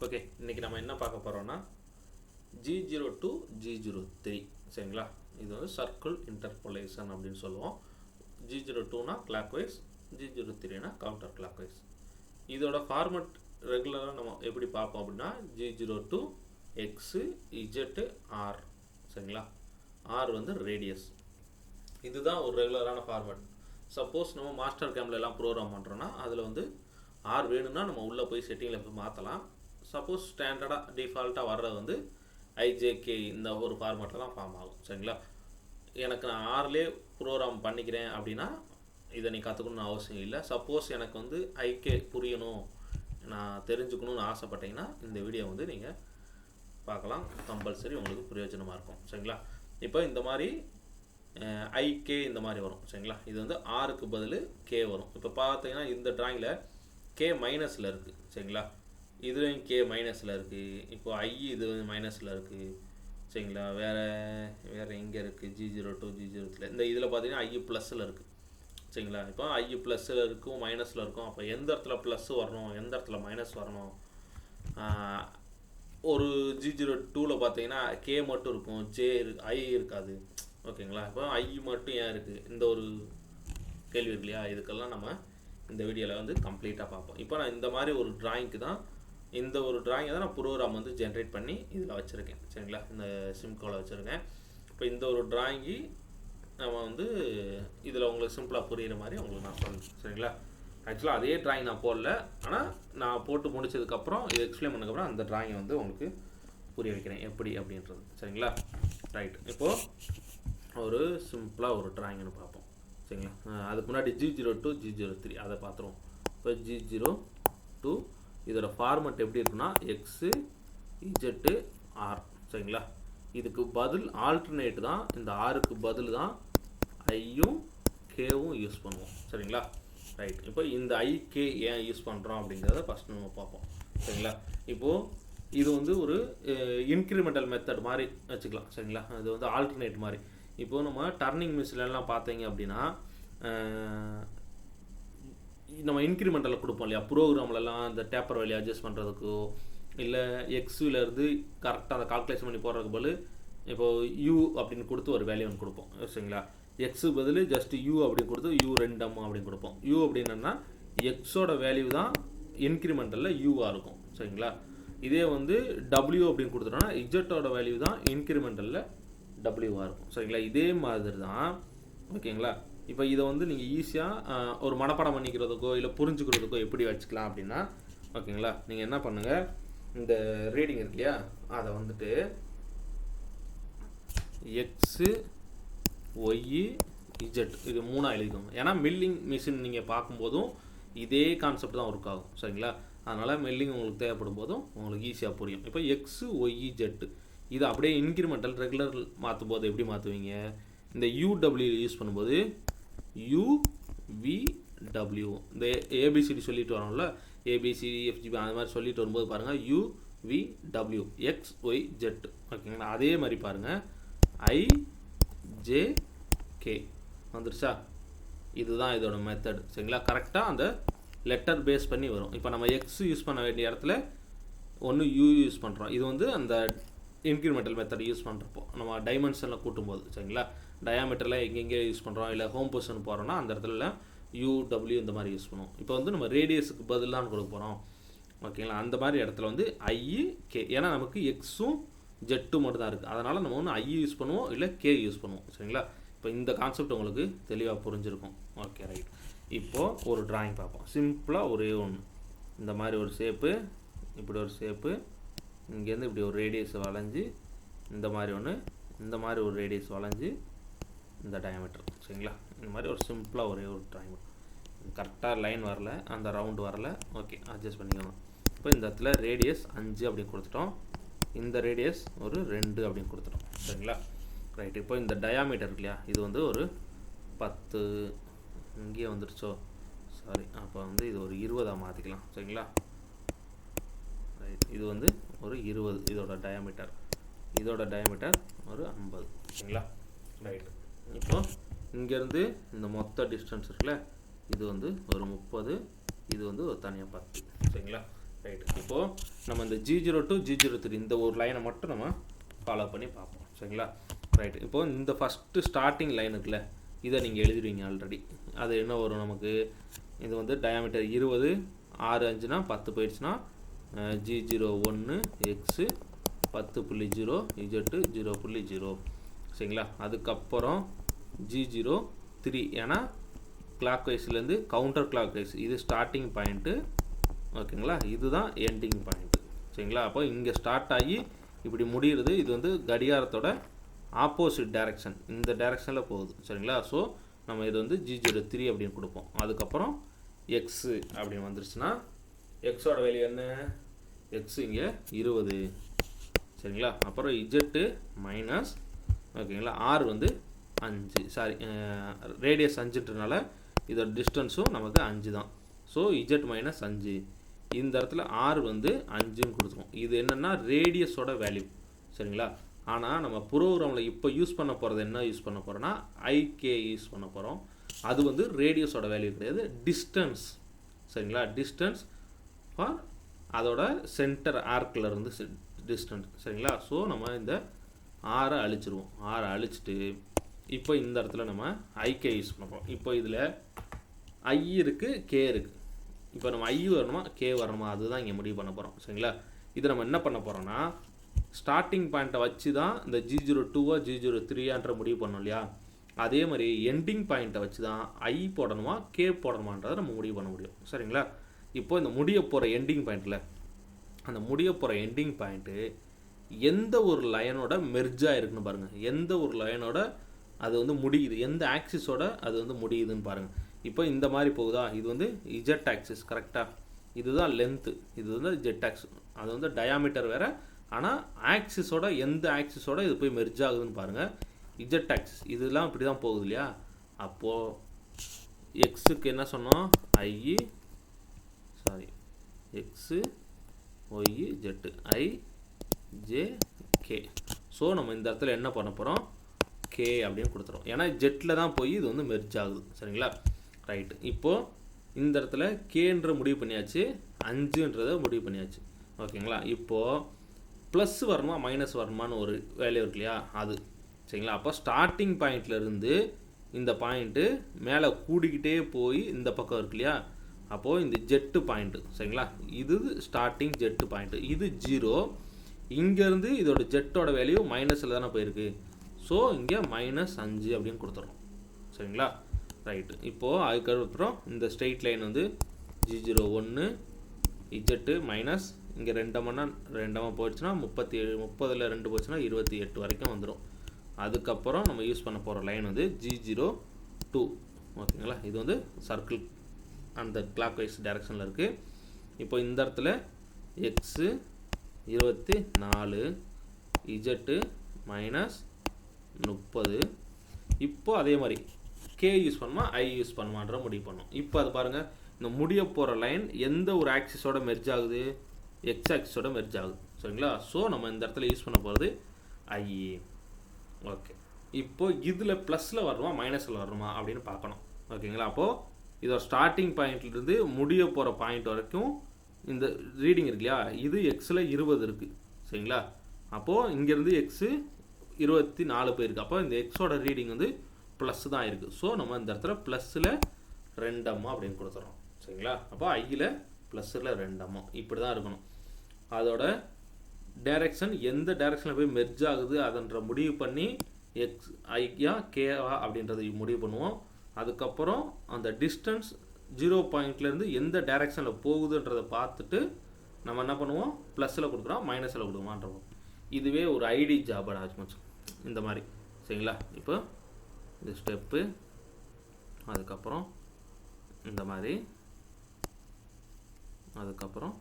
Okay இன்றைக்கி நம்ம என்ன பார்க்க போகிறோன்னா G zero two G zero three சரிங்களா? இது வந்து சர்க்கிள் இன்டர்போலேஷன் அப்படின்னு சொல்லுவோம். ஜி ஜீரோ டூனா கிளாக் வைஸ் ஜி ஜீரோ த்ரீனா கவுண்டர் கிளாக் வைஸ் இதோட ஃபார்மெட் ரெகுலராக நம்ம எப்படி பார்ப்போம் அப்படின்னா G zero two x zed R சரிங்களா? ஆர் வந்து ரேடியஸ் இதுதான் ஒரு ரெகுலரான ஃபார்மெட் சப்போஸ் நம்ம மாஸ்டர் கேம்ல எல்லாம் ப்ரோக்ராம் பண்ணுறோன்னா அதில் வந்து ஆர் வேணும்னா நம்ம உள்ளே போய் செட்டிங்கில் போய் மாற்றலாம் சப்போஸ் ஸ்டாண்டர்டாக டிஃபால்ட்டாக வர்றது வந்து ஐஜேகே இந்த ஒரு ஃபார்மேட்டில் தான் ஃபார்ம் ஆகும் சரிங்களா? எனக்கு நான் ஆறுலே ப்ரோக்ராம் பண்ணிக்கிறேன் அப்படின்னா இதை நீ கற்றுக்கணும்னு அவசியம் இல்லை. சப்போஸ் எனக்கு வந்து ஐகே புரியணும் நான் தெரிஞ்சுக்கணும்னு ஆசைப்பட்டீங்கன்னா இந்த வீடியோ வந்து நீங்கள் பார்க்கலாம். கம்பல்சரி உங்களுக்கு பிரயோஜனமாக இருக்கும் சரிங்களா? இப்போ இந்த மாதிரி ஐகே இந்த மாதிரி வரும் சரிங்களா? இது வந்து ஆறுக்கு பதில் கே வரும். இப்போ பார்த்தீங்கன்னா இந்த ட்ராயிங்கில் கே மைனஸில் இருக்குது சரிங்களா? இதுலேயும் கே மைனஸில் இருக்குது இப்போது ஐ இது மைனஸில் இருக்குது சரிங்களா? வேறு வேறு எங்கே இருக்குது G zero two G zero three இந்த இதில் பார்த்தீங்கன்னா ஐ ப்ளஸில் இருக்குது சரிங்களா? இப்போ ஐ ப்ளஸில் இருக்கும் மைனஸில் இருக்கும். அப்போ எந்த இடத்துல ப்ளஸ் வரணும்? எந்த இடத்துல மைனஸ் வரணும்? ஒரு ஜி ஜீரோ டூவில் பார்த்தீங்கன்னா கே மட்டும் இருக்கும். ஜே இருக்கு ஐ இருக்காது. ஓகேங்களா? இப்போ ஐ மட்டும் ஏன் இருக்குது இந்த ஒரு கேள்வி இருக்கு இல்லையா? இதுக்கெல்லாம் நம்ம இந்த வீடியோவில் வந்து கம்ப்ளீட்டாக பார்ப்போம். இப்போ நான் இந்த மாதிரி ஒரு ட்ராயிங்க்கு தான் இந்த ஒரு ட்ராயிங்கை தான் நான் ப்ரோக்ராம் வந்து ஜென்ரேட் பண்ணி இதில் வச்சுருக்கேன். சரிங்களா? இந்த சிம்கோவில் வச்சுருக்கேன். இப்போ இந்த ஒரு ட்ராயிங்கி நம்ம வந்து இதில் உங்களுக்கு சிம்பிளாக புரிகிற மாதிரி உங்களுக்கு நான் சொல்லணும் சரிங்களா? ஆக்சுவலாக அதே ட்ராயிங் நான் போடல. ஆனால் நான் போட்டு முடிச்சதுக்கப்புறம் இது எக்ஸ்பிளைன் பண்ணதுக்கப்புறம் அந்த ட்ராயிங்கை வந்து உங்களுக்கு புரிய வைக்கிறேன். எப்படி அப்படின்றது. சரிங்களா? ரைட் இப்போது ஒரு சிம்பிளாக ஒரு ட்ராயிங்னு பார்ப்போம். சரிங்களா? அதுக்கு முன்னாடி G zero two G zero three அதை பார்த்துருவோம். இப்போ ஜி ஜீரோ டூ இதோட ஃபார்மெட் எப்படி இருக்குன்னா எக்ஸு இஜெட்டு ஆர் சரிங்களா? இதுக்கு பதில் ஆல்டர்னேட் தான். இந்த ஆருக்கு பதில் தான் ஐயும் கேவும் யூஸ் பண்ணுவோம். சரிங்களா? ரைட் இப்போ இந்த ஐ கே ஏன் யூஸ் பண்ணுறோம் அப்படிங்கிறத ஃபஸ்ட் நம்ம பார்ப்போம். சரிங்களா? இப்போது இது வந்து ஒரு இன்க்ரிமெண்டல் மெத்தட் மாதிரி வச்சுக்கலாம். சரிங்களா? இது வந்து ஆல்டர்னேட் மாதிரி. இப்போது நம்ம டர்னிங் மிஷின்லாம் பார்த்தீங்க அப்படின்னா நம்ம இன்க்ரிமெண்டலில் கொடுப்போம் இல்லையா? ப்ரோக்ராம்லலாம் இந்த டேப்பர் வேலையை அட்ஜஸ்ட் பண்ணுறதுக்கோ இல்லை இருந்து கரெக்டாக அதை கால்குலேஷன் பண்ணி போடுறதுக்கு பதில் இப்போது யூ அப்படின்னு கொடுத்து ஒரு வேல்யூ ஒன்று கொடுப்போம். சரிங்களா? எக்ஸு பதில் ஜஸ்ட் யூ அப்படின்னு கொடுத்து யூ ரெண்டம் அப்படின்னு கொடுப்போம். யூ அப்படின்னா எக்ஸோட வேல்யூ தான் இன்க்ரிமெண்டலில் யூவாக இருக்கும். சரிங்களா? இதே வந்து டபிள்யூ அப்படின்னு கொடுத்துட்டோம்னா இஜெட்டோட வேல்யூ தான் இன்க்ரிமெண்டலில் டபிள்யூவாக இருக்கும். சரிங்களா? இதே மாதிரி தான் ஓகேங்களா? இப்போ இதை வந்து நீங்கள் ஈஸியாக ஒரு மனப்பாடம் பண்ணிக்கிறதுக்கோ இல்லை புரிஞ்சுக்கிறதுக்கோ எப்படி வச்சுக்கலாம் அப்படின்னா ஓகேங்களா? நீங்கள் என்ன பண்ணுங்கள் இந்த ரீடிங் இருக்கு இல்லையா? அதை வந்துட்டு எக்ஸு ஒய் இஜெட் இது மூணாக எழுதிக்கோங்க. ஏன்னா மில்லிங் மிஷின் நீங்கள் பார்க்கும்போதும் இதே கான்செப்ட் தான் ஒர்க் ஆகும். சரிங்களா? அதனால் மில்லிங் உங்களுக்கு தேவைப்படும் போதும் உங்களுக்கு ஈஸியாக புரியும். இப்போ எக்ஸு ஒய் ஜெட்டு இது அப்படியே இன்க்ரிமெண்டல் ரெகுலர் மாற்றும் போது எப்படி மாற்றுவீங்க இந்த யூடபிள்யூ யூஸ் பண்ணும்போது யூ வி டபிள்யூ இந்த ஏபிசிடி சொல்லிட்டு வரோம்ல. ஏபிசிடி எஃப்ஜிபி அந்த மாதிரி சொல்லிட்டு வரும்போது பாருங்கள் U V W X Y Z ஓகேங்களா? அதே மாதிரி பாருங்கள் ஐ ஜே கே வந்துருச்சா? இதுதான் இதோட மெத்தட் சரிங்களா? கரெக்டாக அந்த லெட்டர் பேஸ் பண்ணி வரும். இப்போ நம்ம எக்ஸ் யூஸ் பண்ண வேண்டிய இடத்துல ஒன்று யூ யூஸ் பண்ணுறோம் இது வந்து அந்த இன்க்ரிமெண்டல் மெத்தட் யூஸ் பண்ணுறப்போ நம்ம டைமென்ஷனில் கூட்டும்போது. சரிங்களா? டயாமீட்டரில் எங்கெங்கே யூஸ் பண்ணுறோம் இல்லை ஹோம் பொசிஷன் போகிறோன்னா அந்த இடத்துல யூ டபிள்யூ இந்த மாதிரி யூஸ் பண்ணுவோம். இப்போ வந்து நம்ம ரேடியஸுக்கு பதிலாக கொடுக்க போகிறோம் ஓகேங்களா அந்த மாதிரி இடத்துல வந்து ஐ கே ஏன்னா நமக்கு எக்ஸும் ஜெட்டு மட்டும் தான் இருக்குது அதனால் நம்ம ஒன்று ஐ யூஸ் பண்ணுவோம் இல்லை கே யூஸ் பண்ணுவோம். சரிங்களா? இப்போ இந்த கான்செப்ட் உங்களுக்கு தெளிவாக புரிஞ்சிருக்கும். ஓகே ரைட் இப்போது ஒரு டிராயிங் பார்ப்போம். சிம்பிளாக ஒரே ஒன்று இந்த மாதிரி ஒரு ஷேப்பு இப்படி ஒரு ஷேப்பு இங்கேருந்து இப்படி ஒரு ரேடியஸ் வளைஞ்சு இந்த மாதிரி ஒன்று இந்த மாதிரி ஒரு ரேடியஸ் வளைஞ்சு இந்த டயமீட்டர் சரிங்களா? இந்த மாதிரி ஒரு சிம்பிளாக ஒரே ஒரு டயமீட்டர் கரெக்டாக லைன் வரல அந்த ரவுண்டு வரல ஓகே அட்ஜஸ்ட் பண்ணிக்கோங்க. இப்போ இந்த இடத்துல ரேடியஸ் அஞ்சு அப்படின்னு கொடுத்துட்டோம். இந்த ரேடியஸ் ஒரு ரெண்டு அப்படின்னு கொடுத்துட்டோம் சரிங்களா? ரைட் இப்போ இந்த டயாமீட்டர் இருக்கு இல்லையா? இது வந்து ஒரு பத்து இங்கேயே வந்துருச்சோ? சாரி அப்போ வந்து இது ஒரு இருபதாக மாற்றிக்கலாம் சரிங்களா? ரைட் இது வந்து ஒரு இருபது இதோட டயாமீட்டர் இதோட டயாமீட்டர் ஒரு ஐம்பது சரிங்களா? ரைட் இப்போ இங்கேருந்து இந்த மொத்த டிஸ்டன்ஸ் இருக்குல்ல இது வந்து ஒரு முப்பது இது வந்து ஒரு தனியாக பத்து. சரிங்களா? ரைட் இப்போது நம்ம இந்த G zero two G zero three இந்த ஒரு லைனை மட்டும் நம்ம ஃபாலோ பண்ணி பார்ப்போம். சரிங்களா? ரைட் இப்போது இந்த ஃபஸ்ட்டு ஸ்டார்டிங் லைன் இருக்குல்ல இதை நீங்கள் எழுதிடுவீங்க ஆல்ரெடி அது என்ன வரும் நமக்கு? இது வந்து டயாமீட்டர் இருபது ஆறு அஞ்சுனா பத்து போயிடுச்சுன்னா ஜி ஜீரோ ஒன்று எக்ஸு பத்து புள்ளி ஜீரோ இஜெட்டு ஜீரோ புள்ளி ஜீரோ சரிங்களா? அதுக்கப்புறம் ஜி ஜீரோ த்ரீ ஏன்னா கிளாக் வைஸ்லேருந்து கவுண்டர் கிளாக் வைஸ் இது ஸ்டார்டிங் பாயிண்ட்டு ஓகேங்களா இதுதான் எண்டிங் பாயிண்ட்டு சரிங்களா? அப்போ இங்கே ஸ்டார்ட் ஆகி இப்படி முடிகிறது இது வந்து கடிகாரத்தோட ஆப்போசிட் டைரக்ஷன் இந்த டைரக்ஷனில் போகுது சரிங்களா? ஸோ நம்ம இது வந்து ஜி ஜீரோ த்ரீ அப்படின்னு கொடுப்போம். அதுக்கப்புறம் எக்ஸு அப்படின்னு வந்துருச்சுன்னா எக்ஸோட வேல்யூ என்ன? எக்ஸ் இங்கே இருபது சரிங்களா? அப்புறம் இஜெட்டு மைனஸ் ஓகேங்களா ஆர் வந்து அஞ்சு சாரி ரேடியஸ் அஞ்சுன்றனால இதோட டிஸ்டன்ஸும் நமக்கு அஞ்சு தான். ஸோ இஜெட் மைனஸ் அஞ்சு. இந்த இடத்துல ஆர் வந்து அஞ்சுன்னு கொடுத்துரும் இது என்னென்னா ரேடியஸோட வேல்யூ சரிங்களா? ஆனால் நம்ம ப்ரோக்ராமில் இப்போ யூஸ் பண்ண போகிறது என்ன யூஸ் பண்ண போகிறோன்னா ஐகே யூஸ் பண்ண போகிறோம் அது வந்து ரேடியஸோட வேல்யூ கிடையாது. டிஸ்டன்ஸ் சரிங்களா? டிஸ்டன்ஸ் ஃபார் அதோட சென்டர் ஆர்க்கில் இருந்து டிஸ்டன்ஸ் சரிங்களா? ஸோ நம்ம இந்த ஆரை அழிச்சிருவோம். ஆரை அழிச்சிட்டு இப்போ இந்த இடத்துல நம்ம ஐகே யூஸ் பண்ணுறோம் இப்போ இதில் ஐ இருக்குது கே இருக்குது இப்போ நம்ம ஐ வரணுமா கே வரணுமா? அதுதான் இங்கே முடிவு பண்ண போகிறோம் சரிங்களா? இது நம்ம என்ன பண்ண போகிறோம்னா ஸ்டார்டிங் பாயிண்ட்டை வச்சு தான் இந்த ஜி ஜீரோ டூவா ஜி ஜீரோ த்ரீயான்ற முடிவு பண்ணோம் இல்லையா? அதே மாதிரி எண்டிங் பாயிண்ட்டை வச்சு தான் ஐ போடணுமா கே போடணுமான்றதை நம்ம முடிவு பண்ண முடியும். சரிங்களா? இப்போ இந்த முடிய போகிற எண்டிங் பாயிண்ட்டில் அந்த முடிய போகிற எண்டிங் பாயிண்ட்டு எந்த ஒரு லைனோட மெர்ஜாக இருக்குன்னு பாருங்கள் எந்த ஒரு லைனோட அது வந்து முடியுது. எந்த ஆக்சிஸோட அது வந்து முடியுதுன்னு பாருங்கள் இப்போ இந்த மாதிரி போகுதா? இது வந்து இஜெட் ஆக்சிஸ் கரெக்டாக இதுதான் லென்த்து இது வந்து ஜெட் ஆக்ஸ் அது வந்து டயாமீட்டர் வேறு. ஆனால் ஆக்சிஸோட எந்த ஆக்சிஸோட இது போய் மெர்ஜ் ஆகுதுன்னு பாருங்கள் இஜெட் ஆக்சிஸ் இதெல்லாம் இப்படி தான் போகுது இல்லையா? அப்போது எக்ஸுக்கு என்ன சொன்னோம்? IE sorry X Y Z I J K so நம்ம இந்த இடத்துல என்ன பண்ண போகிறோம் கே அப்படின்னு கொடுத்துரும். ஏன்னா ஜெட்டில் தான் போய் இது வந்து மெர்ஜ் ஆகுது. சரிங்களா? ரைட்டு இப்போது இந்த இடத்துல கேன்ற முடிவு பண்ணியாச்சு. அஞ்சுன்றதை முடிவு பண்ணியாச்சு. ஓகேங்களா? இப்போது ப்ளஸ் வரணுமா மைனஸ் வரணுமான்னு ஒரு வேல்யூ இருக்கு இல்லையா? அது. சரிங்களா? அப்போ ஸ்டார்டிங் பாயிண்ட்லேருந்து இந்த பாயிண்ட்டு மேலே கூடிக்கிட்டே போய் இந்த பக்கம் இருக்கு இல்லையா? அப்போது இந்த ஜெட்டு பாயிண்ட்டு சரிங்களா? இது ஸ்டார்டிங் ஜெட்டு பாயிண்ட்டு இது ஜீரோ இங்கேருந்து இதோட ஜெட்டோட வேல்யூ மைனஸில் தானே போயிருக்கு. ஸோ இங்கே மைனஸ் அஞ்சு அப்படின்னு கொடுத்துட்றோம் சரிங்களா? ரைட்டு இப்போது அதுக்கப்புறம் இந்த ஸ்ட்ரெயிட் லைன் வந்து ஜி ஜீரோ ஒன்று இஜெட்டு மைனஸ் இங்கே ரெண்டமன்னா ரெண்டமாக போயிடுச்சுன்னா முப்பத்தி ஏழு முப்பதில் ரெண்டு போச்சுன்னா இருபத்தி எட்டு வரைக்கும் வந்துடும் அதுக்கப்புறம் நம்ம யூஸ் பண்ண போகிற லைன் வந்து ஜி ஜீரோ டூ ஓகேங்களா? இது வந்து சர்க்கிள் அந்த கிளாக் வைஸ் டைரக்ஷனில் இருக்குது இப்போ இந்த இடத்துல எக்ஸு இருபத்தி நாலு இஜெட்டு மைனஸ் முப்பது. இப்போ அதே மாதிரி கே யூஸ் பண்ணுமா ஐ யூஸ் பண்ணுமான்ற முடிவு பண்ணோம். இப்போ அது பாருங்கள் இந்த முடிய போகிற லைன் எந்த ஒரு ஆக்சிஸோட மெர்ஜ் ஆகுது? எக்ஸ் ஆக்சிஸோட மெர்ஜ் ஆகுது. சரிங்களா? ஸோ நம்ம இந்த இடத்துல யூஸ் பண்ண போகிறது ஐஏ ஓகே இப்போ இதில் ப்ளஸில் வரணுமா மைனஸில் வரணுமா அப்படின்னு பார்க்கணும். ஓகேங்களா? அப்போது இதோட ஸ்டார்டிங் பாயிண்ட்லேருந்து முடிய போகிற பாயிண்ட் வரைக்கும் இந்த ரீடிங் இருக்கு இல்லையா? இது எக்ஸில் இருபது இருக்குது சரிங்களா? அப்போது இங்கேருந்து எக்ஸு இருபத்தி நாலு போயிருக்கு. அப்போ இந்த எக்ஸோட ரீடிங் வந்து ப்ளஸ் தான் இருக்குது ஸோ நம்ம இந்த இடத்துல ப்ளஸ்ஸில் ரெண்டம்மா அப்படின்னு கொடுத்துறோம் சரிங்களா? அப்போ ஐயில் ப்ளஸ்ஸில் ரெண்டம்மா. இப்படி தான் இருக்கணும். அதோட டைரக்ஷன் எந்த டைரக்ஷனில் போய் மெர்ஜ் ஆகுது அதன்ற முடிவு பண்ணி எக்ஸ் ஐயா கேவா அப்படின்றத முடிவு பண்ணுவோம். அதுக்கப்புறம் அந்த டிஸ்டன்ஸ் ஜீரோ பாயிண்ட்லேருந்து எந்த டைரக்ஷனில் போகுதுன்றதை பார்த்துட்டு நம்ம என்ன பண்ணுவோம்? ப்ளஸில் கொடுக்குறோம் மைனஸில் கொடுக்குமான்றோம் இதுவே ஒரு ஐடி ஜாப் ஆச்சு இந்த மாதிரி. சரிங்களா? இப்போ இந்த ஸ்டெப்பு அதுக்கப்புறம் இந்த மாதிரி. அதுக்கப்புறம்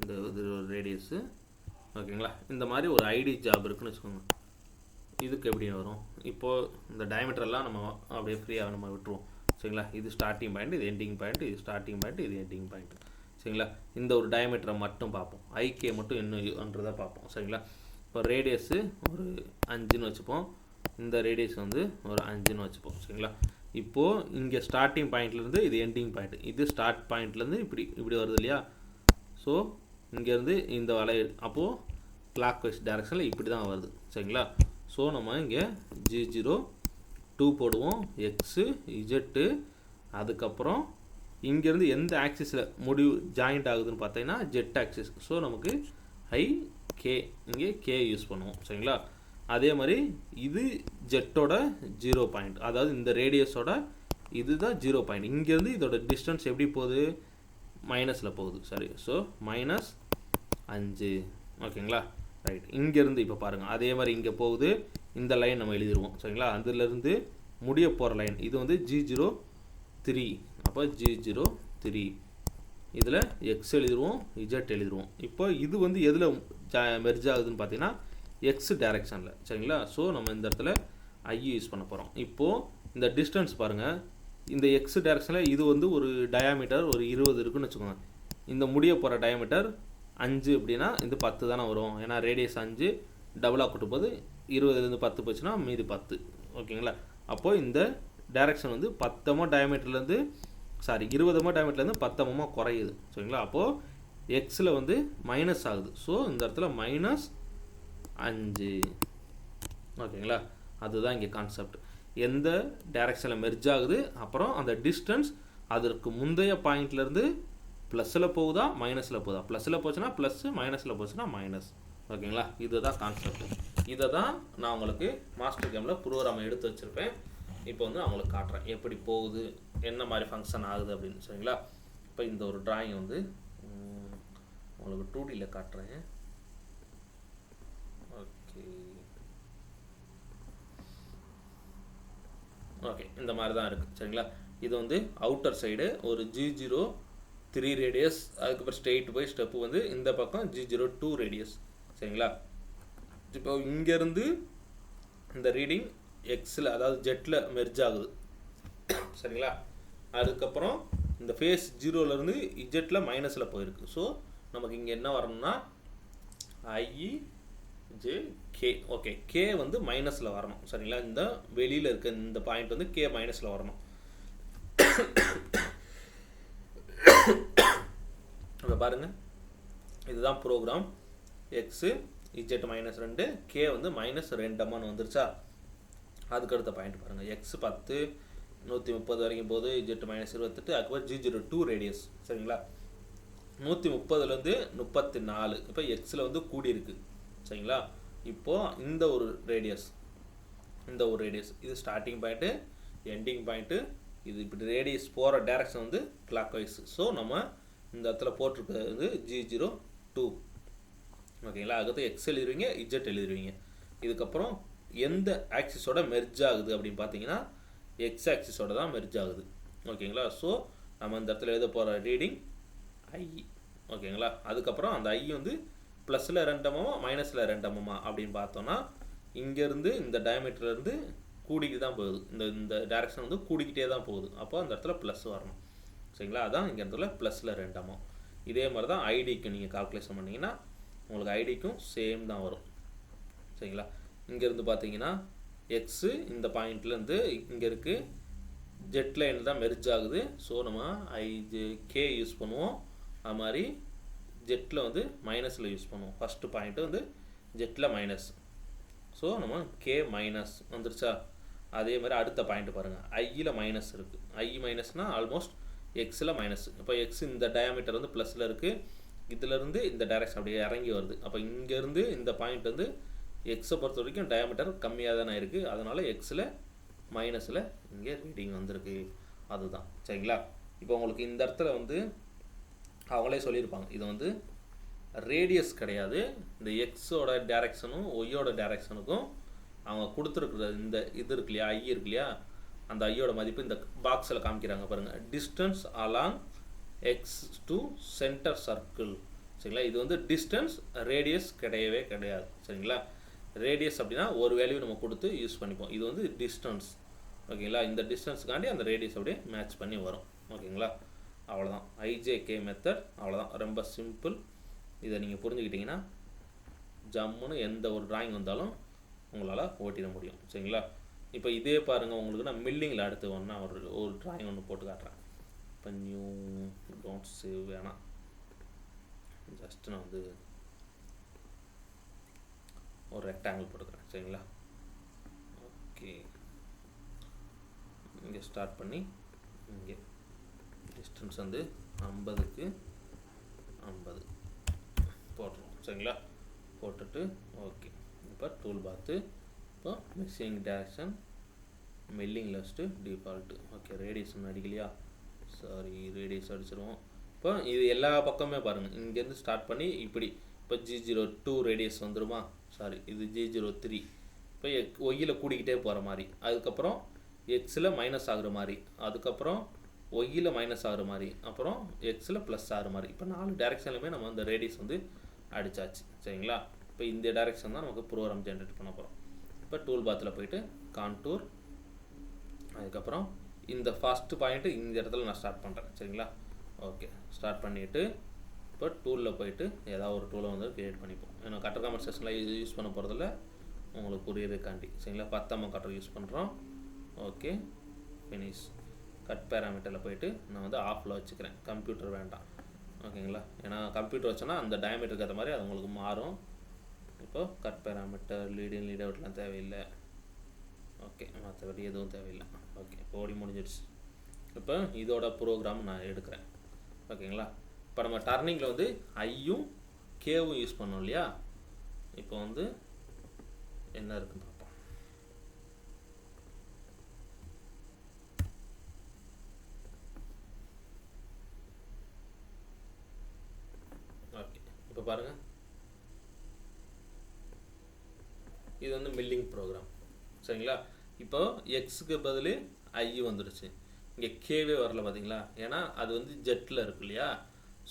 இந்த இது ரேடியஸு ஓகேங்களா? இந்த மாதிரி ஒரு ஐடி ஜாப் இருக்குன்னு வச்சுக்கோங்க. இதுக்கு எப்படி வரும்? இப்போது இந்த டயமீட்டர்லாம் நம்ம அப்படியே ஃப்ரீயாக நம்ம விட்டுருவோம். சரிங்களா? இது ஸ்டார்டிங் பாயிண்ட் இது எண்டிங் பாயிண்ட் இது ஸ்டார்டிங் பாயிண்ட் இது எண்டிங் பாயிண்ட் சரிங்களா? இந்த ஒரு டயமீட்டரை மட்டும் பார்ப்போம். ஐகே மட்டும் என்னன்றதை பார்ப்போம். சரிங்களா? இப்போ ரேடியஸு ஒரு அஞ்சுன்னு வச்சுப்போம். இந்த ரேடியஸ் வந்து ஒரு அஞ்சுன்னு வச்சுப்போம். சரிங்களா? இப்போது இங்கே ஸ்டார்டிங் பாயிண்ட்லேருந்து இது எண்டிங் பாயிண்ட் இது ஸ்டார்ட் பாயிண்ட்லேருந்து இப்படி இப்படி வருது இல்லையா? ஸோ இங்கேருந்து இந்த வலை அப்போது கிளாக் வைஸ் டேரெக்ஷனில் இப்படி தான் வருது. சரிங்களா? ஸோ நம்ம இங்கே ஜி ஜீரோ டூ போடுவோம். எக்ஸு இஜெட்டு அதுக்கப்புறம் இங்கேருந்து எந்த ஆக்சிஸில் முடிவு ஜாயிண்ட் ஆகுதுன்னு பார்த்தீங்கன்னா ஜெட் ஆக்சிஸ் ஸோ நமக்கு ஐ கே இங்கே கே யூஸ் பண்ணுவோம். சரிங்களா? அதே மாதிரி இது ஜெட்டோட ஜீரோ பாயிண்ட் அதாவது இந்த ரேடியஸோட இதுதான் ஜீரோ பாயிண்ட் இங்கேருந்து இதோட டிஸ்டன்ஸ் எப்படி போகுது? மைனஸில் போகுது. சரி. ஸோ மைனஸ் அஞ்சு. ஓகேங்களா? ரைட் இங்கேருந்து இப்போ பாருங்கள் அதே மாதிரி இங்கே போகுது. இந்த லைன் நம்ம எழுதிருவோம். சரிங்களா? அதுலேருந்து முடிய போகிற லைன் இது வந்து ஜி ஜீரோ த்ரீ அப்போ ஜி ஜீரோ த்ரீ இதில் எக்ஸ் எழுதிடுவோம் இஜெட் எழுதிடுவோம் இப்போ இது வந்து எதில் மெர்ஜ் ஆகுதுன்னு பார்த்தீங்கன்னா எக்ஸ் டேரெக்ஷனில் சரிங்களா? ஸோ நம்ம இந்த இடத்துல ஐ யூஸ் பண்ண போகிறோம் இப்போது இந்த டிஸ்டன்ஸ் பாருங்கள் இந்த எக்ஸ் டேரெக்ஷனில் இது வந்து ஒரு டயாமீட்டர் ஒரு இருபது இருக்குன்னு வச்சுக்கோங்க. இந்த முடிய போகிற டயாமீட்டர் அஞ்சு அப்படின்னா இது பத்து தானே வரும். ஏன்னா ரேடியஸ் அஞ்சு டபுளாக கூட்டும் போது இருபதுலேருந்து பத்து போச்சுன்னா மீதி பத்து. ஓகேங்களா? அப்போது இந்த டைரக்ஷன் வந்து பத்தமோ டயமீட்டர்லேருந்து சாரி இருபதமோ பத்து பத்தமோ குறையுது. சரிங்களா? அப்போது எக்ஸில் வந்து மைனஸ் ஆகுது. ஸோ இந்த இடத்துல மைனஸ் அஞ்சு. ஓகேங்களா? அதுதான் இங்கே கான்செப்ட் எந்த டைரக்ஷனில் மெர்ஜ் ஆகுது? அப்புறம் அந்த டிஸ்டன்ஸ் அதற்கு முந்தைய பாயிண்ட்லேருந்து ப்ளஸில் போகுதா? மைனஸில் போகுதா? ப்ளஸில் போச்சுன்னா ப்ளஸ்ஸு மைனஸில் போச்சுன்னா மைனஸ் ஓகேங்களா? இதுதான் கான்செப்ட் இதை தான் நான் உங்களுக்கு மாஸ்டர் கேமில் ப்ரோக்ராம் எடுத்து வச்சுருப்பேன். இப்போ வந்து நான் உங்களுக்கு காட்டுறேன். எப்படி போகுது? என்ன மாதிரி ஃபங்க்ஷன் ஆகுது அப்படின்னு சரிங்களா? இப்போ இந்த ஒரு ட்ராயிங் வந்து உங்களுக்கு டூ டியில் காட்டுறேன். ஓகே ஓகே இந்த மாதிரி தான் இருக்குது சரிங்களா? இது வந்து அவுட்டர் சைடு ஒரு ஜி ஜீரோ த்ரீ ரேடியஸ் அதுக்கப்புறம் ஸ்ட்ரெயிட் போய் ஸ்டெப்பு வந்து இந்த பக்கம் ஜி ஜீரோ டூ ரேடியஸ் சரிங்களா? இப்போ இங்கேருந்து இந்த ரீடிங் எக்ஸில் அதாவது ஜெட்டில் மெர்ஜ் ஆகுது சரிங்களா? அதுக்கப்புறம் இந்த ஃபேஸ் ஜீரோலேருந்து இஜெட்டில் மைனஸில் போயிருக்கு. ஸோ நமக்கு இங்கே என்ன வரணும்னா IE J K okay K வந்து மைனஸில் வரணும். சரிங்களா? இந்த வெளியில் இருக்க இந்த பாயிண்ட் வந்து கே மைனஸில் வரணும். இப்போ பாருங்கள் இதுதான் ப்ரோக்ராம் எக்ஸு இஜெட் மைனஸ் ரெண்டு கே வந்து மைனஸ் ரெண்டு அம்மான்னு வந்துருச்சா? அதுக்கு அடுத்த பாயிண்ட் பாருங்கள் எக்ஸ் பத்து நூற்றி முப்பது வரைக்கும் போது இஜெட் மைனஸ் இருபத்தெட்டு அதுக்கப்புறம் ஜி ஜீரோ டூ ரேடியஸ் சரிங்களா? நூற்றி முப்பதுலேருந்து முப்பத்தி நாலு இப்போ எக்ஸில் வந்து கூடியிருக்கு. சரிங்களா? இப்போது இந்த ஒரு ரேடியஸ் இந்த ஒரு ரேடியஸ் இது ஸ்டார்டிங் பாயிண்ட்டு எண்டிங் பாயிண்ட்டு இது இப்படி ரேடியஸ் போகிற டேரக்ஷன் வந்து கிளாக் வைஸ் ஸோ நம்ம இந்த இடத்துல போட்டிருக்கிறது வந்து ஜி ஜீரோ டூ ஓகேங்களா? அதுக்கு எக்ஸ் எழுதுவீங்க இஜெட் எழுதுவீங்க. இதுக்கப்புறம் எந்த ஆக்சிஸோட மெர்ஜ் ஆகுது அப்படின்னு பார்த்தீங்கன்னா எக்ஸ் ஆக்சிஸோட தான் மெர்ஜ் ஆகுது. ஓகேங்களா ஸோ நம்ம இந்த இடத்துல எழுத போகிற ரீடிங் ஐ ஓகேங்களா அதுக்கப்புறம் அந்த ஐ வந்து ப்ளஸில் ரெண்டமமா மைனஸில் ரெண்டமமா அப்படின்னு பார்த்தோன்னா இங்கேருந்து இந்த டயமீட்டர்லேருந்து கூடிக்கிட்டு தான் போகுது. இந்த இந்த டேரெக்ஷன் வந்து கூடிக்கிட்டே தான் போகுது. அப்போ அந்த இடத்துல ப்ளஸ் வரணும். சரிங்களா? அதான் இங்கே இடத்துல ப்ளஸில் ரெண்டமோ இதே மாதிரி தான் ஐடிக்கு நீங்கள் கால்குலேஷன் பண்ணிங்கன்னா உங்களுக்கு ஐடிக்கும் சேம் தான் வரும். சரிங்களா? இங்கேருந்து பார்த்தீங்கன்னா எக்ஸு இந்த பாயிண்ட்லேருந்து இங்கே இருக்குது ஜெட் லைன் தான் மெர்ஜ் ஆகுது. ஸோ நம்ம ஐ கே யூஸ் பண்ணுவோம். அது மாதிரி ஜெட்டில் வந்து மைனஸில் யூஸ் பண்ணுவோம். ஃபஸ்ட்டு பாயிண்ட்டு வந்து ஜெட்டில் மைனஸ் ஸோ நம்ம கே மைனஸ் வந்துருச்சா? அதே மாதிரி அடுத்த பாயிண்ட் பாருங்கள் ஐயில் மைனஸ் இருக்குது ஐ மைனஸ்னால் ஆல்மோஸ்ட் எக்ஸில் மைனஸ் இப்போ எக்ஸ் இந்த டயாமீட்டர் வந்து ப்ளஸில் இருக்குது இதிலேருந்து இந்த டைரக்ஷன் அப்படியே இறங்கி வருது. அப்போ இங்கேருந்து இந்த பாயிண்ட் வந்து எக்ஸை பொறுத்த வரைக்கும் டயாமீட்டர் கம்மியாக தானே இருக்குது அதனால் எக்ஸில் மைனஸில் இங்கே ரீடிங் வந்திருக்கு. அதுதான். சரிங்களா? இப்போ உங்களுக்கு இந்த இடத்துல வந்து அவங்களே சொல்லியிருப்பாங்க. இது வந்து ரேடியஸ் கிடையாது. இந்த எக்ஸோட டேரெக்ஷனும் ஒய்யோட டேரெக்ஷனுக்கும் அவங்க கொடுத்துருக்குற இந்த இது இருக்கு இல்லையா? ஐ இருக்கு இல்லையா? அந்த ஐயோட மதிப்பு இந்த பாக்ஸில் காமிக்கிறாங்க பாருங்கள் distance along X to centre circle சரிங்களா? இது வந்து டிஸ்டன்ஸ் ரேடியஸ் கிடையவே கிடையாது. சரிங்களா? ரேடியஸ் அப்படின்னா ஒரு வேல்யூ நம்ம கொடுத்து யூஸ் பண்ணிப்போம். இது வந்து டிஸ்டன்ஸ் ஓகேங்களா இந்த டிஸ்டன்ஸுக்காண்டி அந்த ரேடியஸ் அப்படியே மேட்ச் பண்ணி வரும். ஓகேங்களா அவ்வளோதான் ஐஜேகே மெத்தட் அவ்வளோதான் ரொம்ப சிம்பிள் இதை நீங்கள் புரிஞ்சுக்கிட்டிங்கன்னா ஜம்முன்னு எந்த ஒரு டிராயிங் வந்தாலும் உங்களால் ஓட்டிட முடியும். சரிங்களா? இப்போ இதே பாருங்கள் உங்களுக்கு நான் மில்லிங்கில் அடுத்து ஒன்றா ஒரு ஒரு டிராயிங் ஒன்று போட்டு காட்டுறேன். இப்போ நியூ டோன்ட் சேவ் வேணாம். ஜஸ்ட் நான் வந்து ஒரு ரெக்டாங்கிள் போட்டுக்கிறேன் சரிங்களா? ஓகே இங்கே ஸ்டார்ட் பண்ணி இங்கே டிஸ்டன்ஸ் வந்து ஐம்பதுக்கு ஐம்பது. போட்டுருவோம் சரிங்களா? போட்டுட்டு ஓகே இப்போ டூல் பார்த்து இப்போ mixing direction milling last default okay radiation அடிக்கலையா? Sorry radius அடிச்சிருவோம். இப்போ இது எல்லா பக்கமே பாருங்கள் இங்கேருந்து ஸ்டார்ட் பண்ணி இப்படி இப்போ ஜி ஜீரோ டூ ரேடியஸ் வந்துருமா? சாரி இது ஜி ஜீரோ த்ரீ இப்போ ஒய்யில் கூடிக்கிட்டே போகிற மாதிரி. அதுக்கப்புறம் எக்ஸில் மைனஸ் ஆகுற மாதிரி. அதுக்கப்புறம் ஒய்யில் மைனஸ் ஆகுற மாதிரி. அப்புறம் எக்ஸில் ப்ளஸ் ஆகிற மாதிரி. இப்போ நாலு டேரெக்ஷன்லையுமே நம்ம அந்த ரேடியஸ் வந்து அடிச்சாச்சு. சரிங்களா? இப்போ இந்த டேரெக்ஷன் தான் நமக்கு ப்ரோக்ராம் ஜென்ரேட் பண்ண போகிறோம் இப்போ டூல் பாத்தில் போயிட்டு கான்டூர் அதுக்கப்புறம் இந்த ஃபஸ்ட்டு பாயிண்ட்டு இந்த இடத்துல நான் ஸ்டார்ட் பண்ணுறேன் சரிங்களா? ஓகே ஸ்டார்ட் பண்ணிவிட்டு இப்போ டூலில் போயிட்டு ஏதாவது ஒரு டூலை வந்து க்ரியேட் பண்ணிப்போம். ஏன்னா கட்டர் காமெண்ட் செஷனில் யூஸ் பண்ண போகிறதில்ல உங்களுக்கு புரியுறதுக்காண்டி. சரிங்களா? பத்தாம கட்டர் யூஸ் பண்ணுறோம் ஓகே ஃபினிஷ் கட் பேராமீட்டரில் போயிட்டு நான் வந்து ஆஃபில் வச்சுக்கிறேன். கம்ப்யூட்டர் வேண்டாம். ஓகேங்களா? ஏன்னா கம்ப்யூட்டர் வச்சோன்னா அந்த டயமீட்டருக்கு ஏற்ற மாதிரி அது உங்களுக்கு மாறும். இப்போ கட் பேராமீட்டர் லீடிங் லீட் அவுட்லாம் தேவையில்லை. ஓகே மற்றபடி எதுவும் தேவையில்லை. ஓகே ஓடி முடிஞ்சிடுச்சு. இப்போ இதோட ப்ரோக்ராம் நான் எடுக்கிறேன். ஓகேங்களா? இப்போ நம்ம டர்னிங்கில் வந்து ஐயும் கேவும் யூஸ் பண்ணோம் இல்லையா? இப்போ வந்து என்ன இருக்குன்னு பார்ப்போம். ஓகே இப்போ பாருங்கள் இது வந்து மில்லிங் ப்ரோக்ராம் சரிங்களா? இப்போ எக்ஸுக்கு பதில் ஐ வந்துடுச்சு. இங்கே கேவே வரல பார்த்தீங்களா ஏன்னா அது வந்து ஜெட்டில் இருக்கு இல்லையா?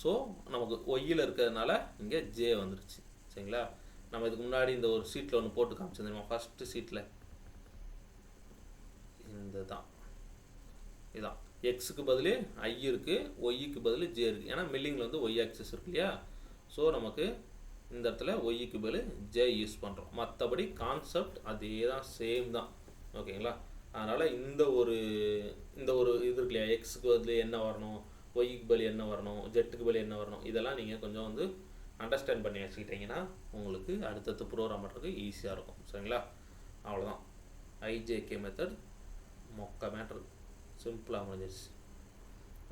ஸோ நமக்கு ஒய்யில் இருக்கிறதுனால இங்கே ஜே வந்துடுச்சு சரிங்களா? நம்ம இதுக்கு முன்னாடி இந்த ஒரு சீட்டில் ஒன்று போட்டு காமிச்சிருந்தோம் ஃபஸ்ட்டு சீட்டில் இந்த தான் இதான். எக்ஸுக்கு பதில் ஐ இருக்குது ஒய்க்கு பதில் ஜே இருக்குது ஏன்னா மில்லிங்கில் வந்து ஒய் ஆக்சஸ் இருக்கு இல்லையா? ஸோ நமக்கு இந்த இடத்துல ஒய்க்கு பதில் ஜே யூஸ் பண்ணுறோம் மற்றபடி கான்செப்ட் அதே தான். சேம் தான் ஓகேங்களா அதனால் இந்த ஒரு இந்த ஒரு இது இருக்கு இல்லையா? எக்ஸுக்கு பதில் என்ன வரணும்? ஒய்க்கு பலி என்ன வரணும் ஜெட்டுக்கு பலி என்ன வரணும் இதெல்லாம் நீங்கள் கொஞ்சம் வந்து அண்டர்ஸ்டாண்ட் பண்ணி வச்சுக்கிட்டிங்கன்னா உங்களுக்கு அடுத்தடுத்து ப்ரோக்ராம் பண்ணுறதுக்கு ஈஸியாக இருக்கும். சரிங்களா? அவ்வளோதான் ஐஜேகே மெத்தட் மொக்க மேட்ரு சிம்பிளாக முடிஞ்சிருச்சு.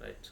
ரைட்